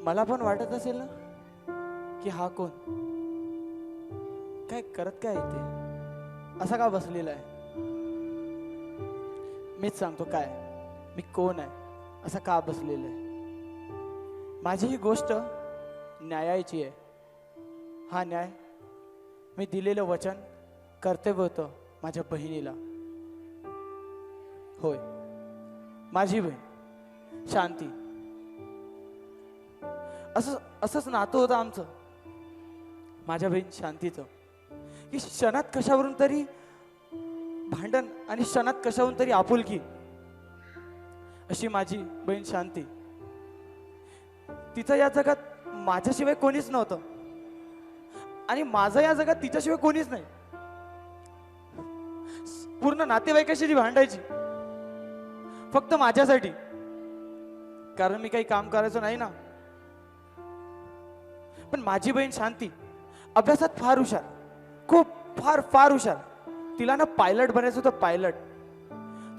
मला पण वाटत असेल ना की हा कोण? काय करत काय इथे असा का बसलेला आहे? मीच सांगतो काय मी कोण आहे? असा का बसलेलं आहे? माझी ही गोष्ट न्यायाची आहे. हा न्याय मी दिलेलं वचन कर्तव्य होतं माझ्या बहिणीला. होय. माझी बहीण. शांती. असं असंच नातं होतं आमचं. माझ्या बहीण शांतीचं. की क्षणात कशावरून तरी भांडण आणि क्षणात कशावरून तरी आपुलकी. अशी माझी बहीण शांती. तिचं या जगात माझ्याशिवाय कोणीच नव्हतं. आणि माझं या जगात तिच्याशिवाय कोणीच नाही. पूर्ण नातेवाईकाशी ती भांडायची. फक्त माझ्यासाठी. कारण मी काही काम करायचो नाही ना. पण माझी बहीण शांती. अभ्यासात फार हुशार. खूप फार फार हुशार. तिला ना पायलट बनायचं होतं पायलट.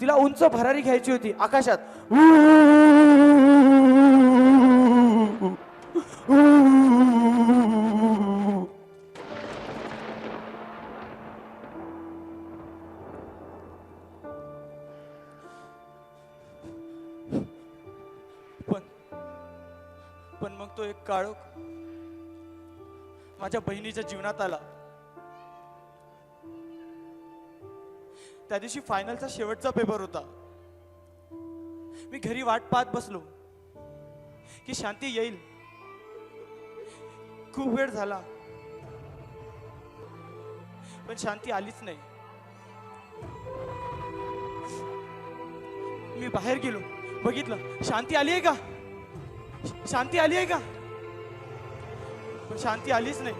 तिला उंच भरारी घ्यायची होती आकाशात. पण पण मग तो एक काळोख. माझ्या बहिणीच्या जीवनात आला. त्या दिवशी फायनलचा शेवटचा पेपर होता. मी घरी वाट पाहत बसलो की शांती येईल. खूप वेळ झाला. पण शांती आलीच नाही. मी बाहेर गेलो बघितलं शांती आली आहे का? शांती आली आहे का? पण शांती आलीच नाही.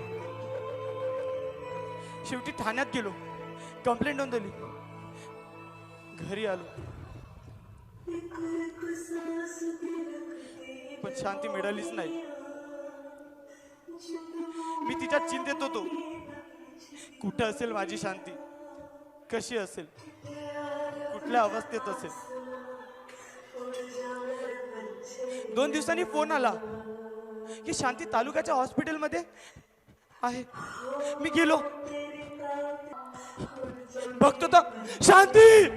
शेवटी ठाण्यात गेलो. कंप्लेंट नोंदवली. घरी आलो. पण शांती मिळालीच नाही. मी तिच्या चिंतेत होतो. कुठं असेल माझी शांती? कशी असेल? कुठल्या अवस्थेत असेल? दोन दिवसांनी फोन आला. की शांती तालुक्याच्या हॉस्पिटलमध्ये आहे. मी गेलो. बघतो तर. शांती!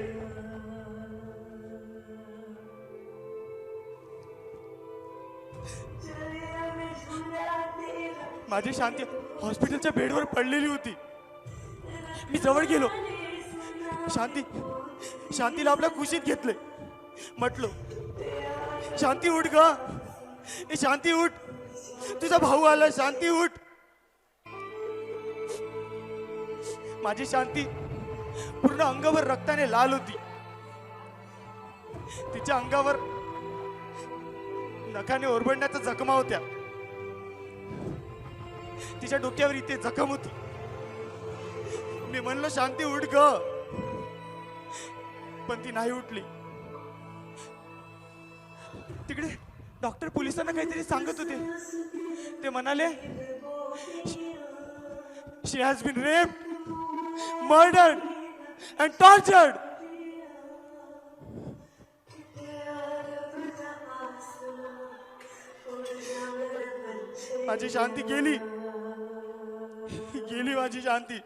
माझी शांती हॉस्पिटलच्या बेडवर पडलेली होती. मी जवळ गेलो. शांती शांतीला आपल्या कुशीत घेतले. म्हटलो शांती उठ ग. शांती उठ. तुझा भाऊ आला शांती उठ. माझी शांती पूर्ण अंगावर रक्ताने लाल होती. तिच्या अंगावर नखाने ओरबडण्याच्या जखमा होत्या. तिच्या डोक्यावर इथे जखम होती. मी म्हणलं शांती उठ ग. पण ती नाही उठली. तिकडे डॉक्टर पोलिसांना काहीतरी सांगत होते. ते म्हणाले she has been rape murdered and tortured माझी शांती गेली. गेली माझी शांती.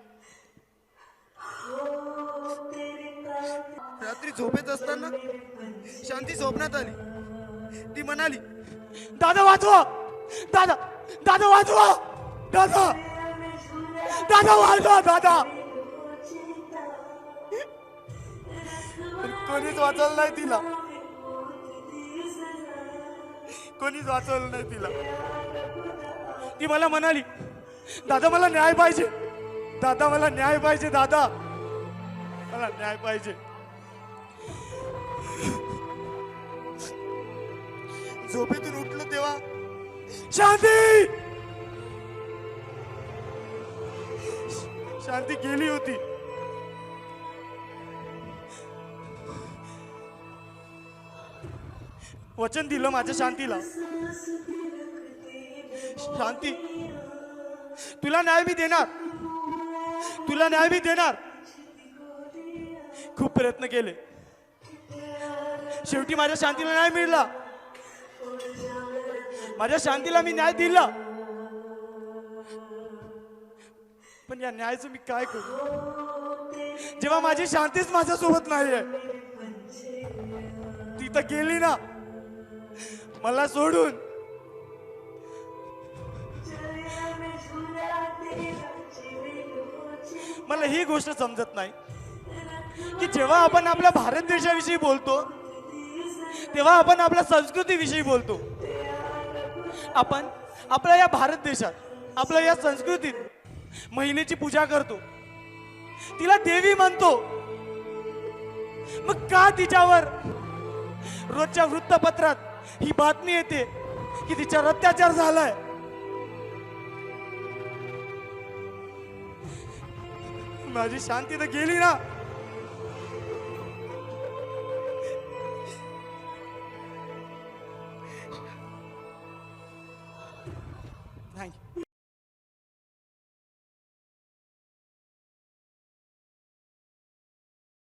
रात्री झोपेत असताना शांती झोपण्यात आली. ती म्हणाली दादा वाचवा दादा दादा वाचवा दादा! दादा वाचवा दादा! कोणीच वाचवलं नाही तिला. कोणीच वाचवलं नाही तिला. ती मला म्हणाली दादा मला न्याय पाहिजे. दादा मला न्याय पाहिजे दादा. मला न्याय पाहिजे. झोपेतून उठलो तेव्हा शांती! शांती गेली होती. वचन दिलं माझ्या शांतीला. शांती तुला न्याय मी देणार. तुला न्याय मी देणार. खूप प्रयत्न केले. शेवटी माझ्या शांतीला न्याय मिळाला. माझ्या शांतीला मी न्याय दिला. पण या न्यायाचं मी काय करू? जेव्हा माझी शांतीच माझ्यासोबत नाहीये ती तर गेली ना. मला सोडून. मला ही गोष्ट समजत नाही की जेव्हा आपण आपल्या भारत देशाविषयी बोलतो तेव्हा आपण आपल्या संस्कृतीविषयी बोलतो. आपण आपल्या या भारत देशात आपल्या या संस्कृतीत महिलेची पूजा करतो. तिला देवी म्हणतो. मग का तिच्यावर रोजच्या वृत्तपत्रात ही बातमी येते की तिच्यावर अत्याचार झालाय? माझी शांती तर गेली ना. नाही